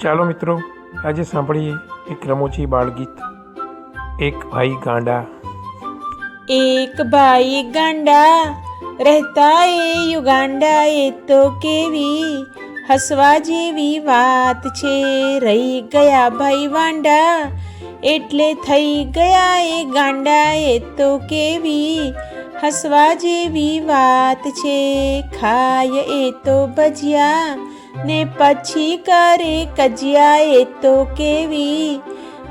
ચાલો મિત્રો, આજે સાંભળીએ એક રમૂજી બાળગીત. એક ભાઈ ગાંડા. એક ભાઈ ગાંડા, રહેતા એ યુગાંડા, એ તો કેવી હસવા જેવી વાત છે. રહી ગયા ભાઈ વાંડા, એટલે થઈ ગયા એ ગાંડા, એ તો કેવી હસવા જેવી વાત છે. ખાય એ તો ભજીયા ને પછી કરે કજિયા એ તો કેવી?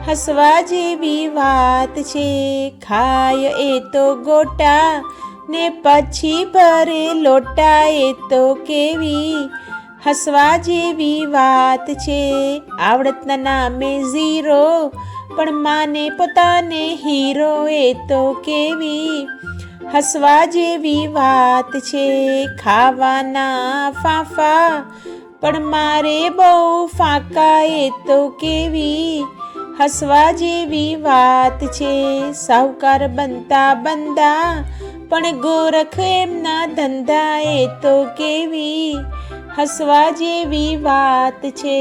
હસવા જેવી વાત છે, ખાય એ તો ગોટા. ને પછી ભરે લોટા એ તો કેવી? હસવા જેવી વાત છે, આવડતના નામે ઝીરો. પણ માને પોતાને હીરો એ તો કેવી? હસવા જેવી વાત છે, ખાવાના ફાફા. પણ મારે બહુ ફાંકા એ તો કેવી? હસવા જેવી વાત છે. સાહુકાર બનતા બંદા, પણ ગોરખ એમના ધંધા એ તો કેવી? હસવા જેવી વાત છે.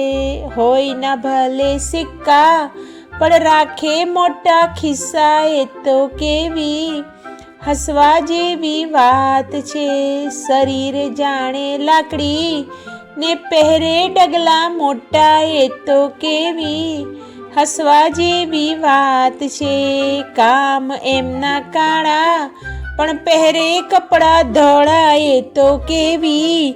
હોય ના ભલે સિક્કા, પણ રાખે મોટા ખિસ્સા એ તો કેવી? હસવા જેવી વાત છે. શરીર જાણે લાકડી ને પહેરે ડગલા મોટા એ તો કેવી? હસવા જેવી વાત છે, કામ એમના કાળા. પણ પહેરે કપડાં ધોળા એ તો કેવી?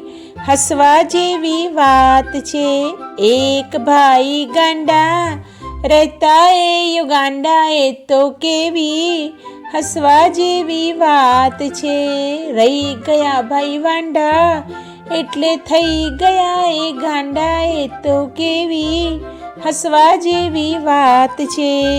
હસવા જેવી વાત છે, એક ભાઈ ગાંડા. રહેતા એ યુગાંડા એ તો કેવી? હસવા જેવી વાત છે, રહી ગયા ભાઈ વાંડા. એટલે થઈ ગયા એ ગાંડા એ તો કેવી? હસવા જેવી વાત છે.